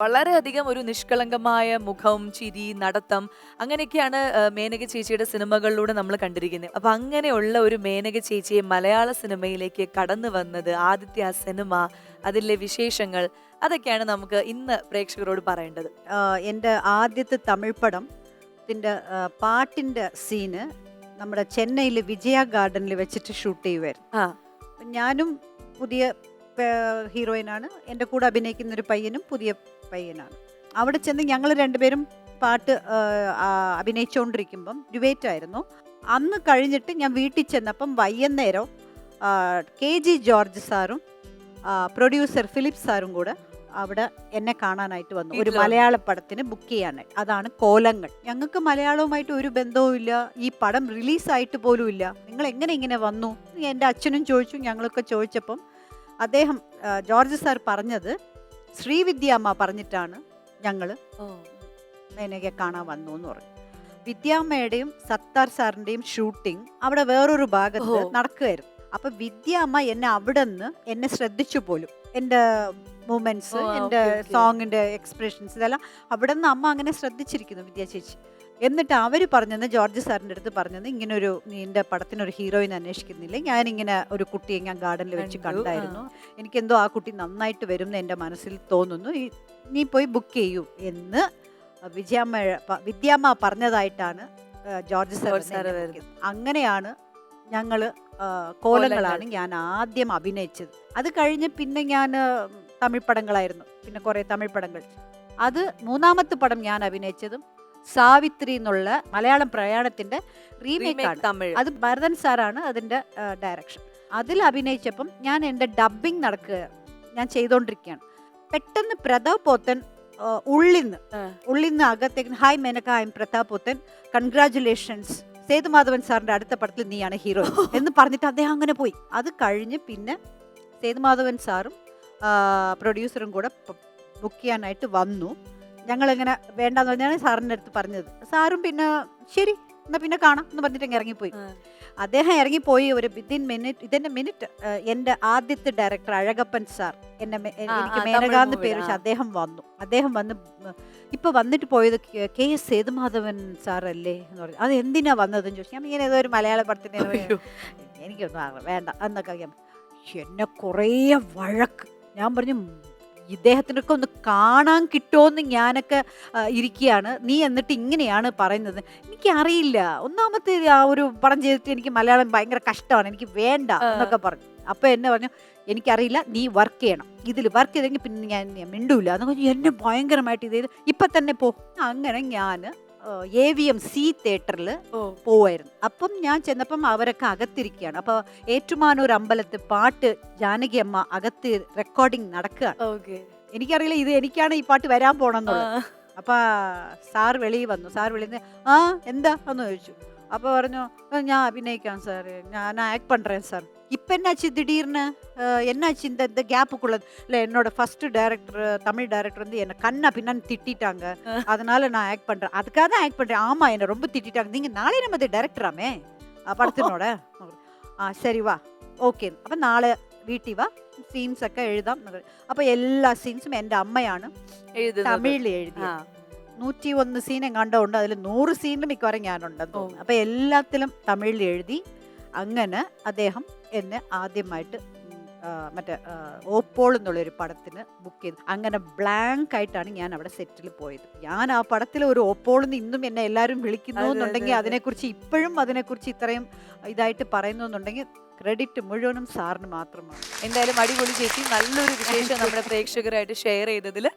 വളരെയധികം ഒരു നിഷ്കളങ്കമായ മുഖം, ചിരി, നടത്തം അങ്ങനെയൊക്കെയാണ് മേനക ചേച്ചിയുടെ സിനിമകളിലൂടെ നമ്മൾ കണ്ടിരിക്കുന്നത്. അപ്പൊ അങ്ങനെയുള്ള ഒരു മേനക ചേച്ചിയെ മലയാള സിനിമയിലേക്ക് കടന്നു വന്നത്, ആദ്യത്തെ ആ സിനിമ, അതിലെ വിശേഷങ്ങൾ അതൊക്കെയാണ് നമുക്ക് ഇന്ന് പ്രേക്ഷകരോട് പറയേണ്ടത്. എന്റെ ആദ്യത്തെ തമിഴ് പടം ത്തിന്റെ പാട്ടിന്റെ സീന് നമ്മുടെ ചെന്നൈയിൽ വിജയ ഗാർഡനിൽ വെച്ചിട്ട് ഷൂട്ട് ചെയ്യുമായിരുന്നു ആ. ഞാനും പുതിയ ഹീറോയിനാണ് എന്റെ കൂടെ അഭിനയിക്കുന്ന ഒരു പയ്യനും പുതിയ പയ്യനാണ്. അവിടെ ചെന്ന് ഞങ്ങൾ രണ്ടുപേരും പാട്ട് അഭിനയിച്ചുകൊണ്ടിരിക്കുമ്പം ആയിരുന്നു അന്ന് കഴിഞ്ഞിട്ട് ഞാൻ വീട്ടിൽ ചെന്നപ്പം വൈകുന്നേരം കെ ജി ജോർജ് സാറും പ്രൊഡ്യൂസർ ഫിലിപ്പ് സാറും കൂടെ അവിടെ എന്നെ കാണാനായിട്ട് വന്നു. ഒരു മലയാള പടത്തിന് ബുക്ക് ചെയ്യാനായിട്ട് അതാണ് കോലങ്ങൾ. ഞങ്ങൾക്ക് മലയാളവുമായിട്ട് ഒരു ബന്ധവുമില്ല. ഈ പടം റിലീസായിട്ട് പോലും ഇല്ല നിങ്ങൾ എങ്ങനെ ഇങ്ങനെ വന്നു? എന്റെ അച്ഛനും ചോദിച്ചു. ഞങ്ങളൊക്കെ ചോദിച്ചപ്പം അദ്ദേഹം ജോർജ് സാർ പറഞ്ഞത് ശ്രീവിദ്യാമ്മ പറഞ്ഞിട്ടാണ് ഞങ്ങൾ മേനകയെ കാണാൻ വന്നു എന്ന് പറഞ്ഞു. വിദ്യാമ്മയുടെയും സത്താർ സാറിന്റെയും ഷൂട്ടിംഗ് അവിടെ വേറൊരു ഭാഗത്ത് നടക്കുമായിരുന്നു അപ്പൊ വിദ്യാമ്മ എന്നെ അവിടെ നിന്ന് എന്നെ ശ്രദ്ധിച്ചു പോലും. എന്റെ മൂമെന്റ്സ് എന്റെ. സോങ്ങിന്റെ എക്സ്പ്രഷൻസ് ഇതെല്ലാം അവിടെ നിന്ന് അമ്മ അങ്ങനെ ശ്രദ്ധിച്ചിരിക്കുന്നു വിദ്യാ ചേച്ചി. എന്നിട്ട് അവർ പറഞ്ഞത് ജോർജ് സാറിന്റെ അടുത്ത് പറഞ്ഞത് ഇങ്ങനെ ഒരു നിന്റെ പടത്തിനൊരു ഹീറോയിൻ അന്വേഷിക്കുന്നില്ല? ഞാനിങ്ങനെ ഒരു കുട്ടിയെ ഞാൻ ഗാർഡനിൽ വെച്ച്. കണ്ടായിരുന്നു. എനിക്കെന്തോ ആ കുട്ടി നന്നായിട്ട് വരും എന്ന് എന്റെ മനസ്സിൽ തോന്നുന്നു. നീ പോയി ബുക്ക് ചെയ്യൂ എന്ന് വിജയമ്മ വിദ്യാമ്മ പറഞ്ഞതായിട്ടാണ് ജോർജ് സാർ. അങ്ങനെയാണ് ഞങ്ങൾ കോലങ്ങളാണ് ഞാൻ ആദ്യം അഭിനയിച്ചത്. അത് കഴിഞ്ഞ് പിന്നെ ഞാൻ തമിഴ് പടങ്ങളായിരുന്നു. പിന്നെ കുറേ തമിഴ് പടങ്ങൾ. അത് മൂന്നാമത്തെ പടം ഞാൻ അഭിനയിച്ചതും സാവിത്രി എന്നുള്ള മലയാളം പ്രയാണത്തിന്റെ റീമേക്ക് ആണ്. തമിഴ്. അത് ഭരതൻ സാറാണ് അതിന്റെ ഡയറക്ഷൻ അതിൽ അഭിനയിച്ചപ്പം ഞാൻ എന്റെ ഡബ്ബിംഗ് നടക്കുക ഞാൻ ചെയ്തുകൊണ്ടിരിക്കുകയാണ് പെട്ടെന്ന് പ്രതാപ് പോത്തൻ ഉള്ളിന്ന്. ഉള്ളിന്ന് അകത്തേക്ക് hi Menaka I'm Prathap Pothen congratulations Sethumadhavan സാറിന്റെ അടുത്ത പടത്തിൽ നീയാണ് ഹീറോ എന്ന് പറഞ്ഞിട്ട് അദ്ദേഹം അങ്ങനെ പോയി. അത് കഴിഞ്ഞ് പിന്നെ സേതുമാധവൻ സാറും പ്രൊഡ്യൂസറും കൂടെ ബുക്ക് ചെയ്യാനായിട്ട് വന്നു. ഞങ്ങളിങ്ങനെ വേണ്ടെന്ന് പറഞ്ഞാണ് സാറിന്റെ അടുത്ത് പറഞ്ഞത്. സാറും പിന്നെ ശരി എന്നാ പിന്നെ കാണാം എന്ന് പറഞ്ഞിട്ട് അങ്ങ് ഇറങ്ങിപ്പോയി. അദ്ദേഹം ഇറങ്ങിപ്പോയി ഒരു വിത്തിൻ മിനിറ്റ് ഇതിന്റെ മിനിറ്റ് എന്റെ ആദ്യത്തെ ഡയറക്ടർ അഴകപ്പൻ സാർ. എന്നെ എനിക്ക് മേനകാന്ന് പേര് വെച്ച് അദ്ദേഹം വന്നു. അദ്ദേഹം വന്ന് ഇപ്പോൾ ഇപ്പൊ വന്നിട്ട് പോയത് കെ- എസ് സേതുമാധവൻ സാറല്ലേ എന്ന് പറഞ്ഞു. അത് എന്തിനാ വന്നതെന്ന് ചോദിച്ചു. ഞാൻ ഇങ്ങനെ ഏതോ ഒരു മലയാള പടത്തിന്. എനിക്കൊന്നും വേണ്ട എന്നൊക്കെ എന്നെ കുറേ വഴക്ക്. ഞാൻ പറഞ്ഞു ഇദ്ദേഹത്തിനൊക്കെ ഒന്ന് കാണാൻ കിട്ടുമെന്ന് ഞാനൊക്കെ ഇരിക്കുകയാണ്. നീ എന്നിട്ട് ഇങ്ങനെയാണ് പറയുന്നത്. എനിക്കറിയില്ല ഒന്നാമത്തെ ആ ഒരു പടം ചെയ്തിട്ട് എനിക്ക് മലയാളം ഭയങ്കര കഷ്ടമാണ്. എനിക്ക് വേണ്ട എന്നൊക്കെ പറഞ്ഞു. അപ്പോൾ എന്നെ പറഞ്ഞു എനിക്കറിയില്ല നീ വർക്ക് ചെയ്യണം. ഇതിൽ വർക്ക് ചെയ്തെങ്കിൽ പിന്നെ ഞാൻ മിണ്ടൂല. എന്നൊക്കെ എന്നെ ഭയങ്കരമായിട്ട് ഇത് ചെയ്ത് ഇപ്പൊ തന്നെ പോ. അങ്ങനെ ഞാൻ എ വി എം സി തിയേറ്ററിൽ. പോവായിരുന്നു. അപ്പം ഞാൻ ചെന്നപ്പം അവരൊക്കെ അകത്തിരിക്കുകയാണ്. അപ്പോൾ ഏറ്റുമാനൂർ അമ്പലത്ത് പാട്ട് ജാനകി അമ്മ അകത്ത് റെക്കോർഡിംഗ് നടക്കുകയാണ്. എനിക്കറിയില്ല ഇത് എനിക്കാണ് ഈ പാട്ട് വരാൻ. പോണെന്നുള്ളത്. അപ്പൊ സാർ വെളിയിൽ വന്നു. സാർ വെളിയിൽ നിന്ന് ആ എന്താ? എന്ന് ചോദിച്ചു. അപ്പോൾ പറഞ്ഞു ഞാൻ അഭിനയിക്കാം സാർ ഞാൻ ആക്ട് பண்ணுறேன் சார் இப்போ என்னாச்சு திடீர்னு என்னாச்சு இந்த இந்த கேப்புக்குள்ளது இல்லை என்னோட ஃபஸ்ட்டு டேரக்டர் தமிழ் டைரக்டர் வந்து என்னை கண்ணை பின்னான்னு திட்டாங்க அதனால நான் ஆக்ட் பண்ணுறேன் அதுக்காக தான் ஆக்ட் பண்ணுறேன் ஆமாம் என்னை ரொம்ப திட்டாங்க நீங்கள் நாளே நம்ம அது டேரக்டராமே படத்தினோட ஆ சரி வா ஓகே அப்போ நாளை வீட்டி வா சீன்ஸ் ഒക്കെ എഴുതാം. അപ്പോൾ എല്ലാ സീൻസും എൻ്റെ അമ്മയാണ് തമിഴിൽ എഴുതി നൂറ്റി ഒന്ന് സീൻ എങ്ങാണ്ടുണ്ട് അതിൽ നൂറ് സീനിൽ മിക്കവാറും ഞാനുണ്ടെന്ന് ഓ. തോന്നുന്നു അപ്പോൾ എല്ലാത്തിലും തമിഴിൽ എഴുതി അങ്ങനെ അദ്ദേഹം എന്നെ ആദ്യമായിട്ട് മറ്റേ ഓപ്പോൾ എന്നുള്ളൊരു പടത്തിന് ബുക്ക് ചെയ്തു അങ്ങനെ ബ്ലാങ്ക് ആയിട്ടാണ് ഞാൻ അവിടെ സെറ്റിൽ പോയത്. ഞാൻ ആ പടത്തിൽ ഒരു ഓപ്പോൾ എന്ന് ഇന്നും എന്നെ എല്ലാവരും വിളിക്കുന്നു എന്നുണ്ടെങ്കിൽ അതിനെക്കുറിച്ച് ഇപ്പോഴും അതിനെക്കുറിച്ച് ഇത്രയും ഇതായിട്ട് പറയുന്നു എന്നുണ്ടെങ്കിൽ ക്രെഡിറ്റ് മുഴുവനും സാറിന് മാത്രമാണ്. എന്തായാലും അടിപൊളി ചേച്ചി നല്ലൊരു വിശേഷം നമ്മുടെ പ്രേക്ഷകരായിട്ട് ഷെയർ ചെയ്തതിൽ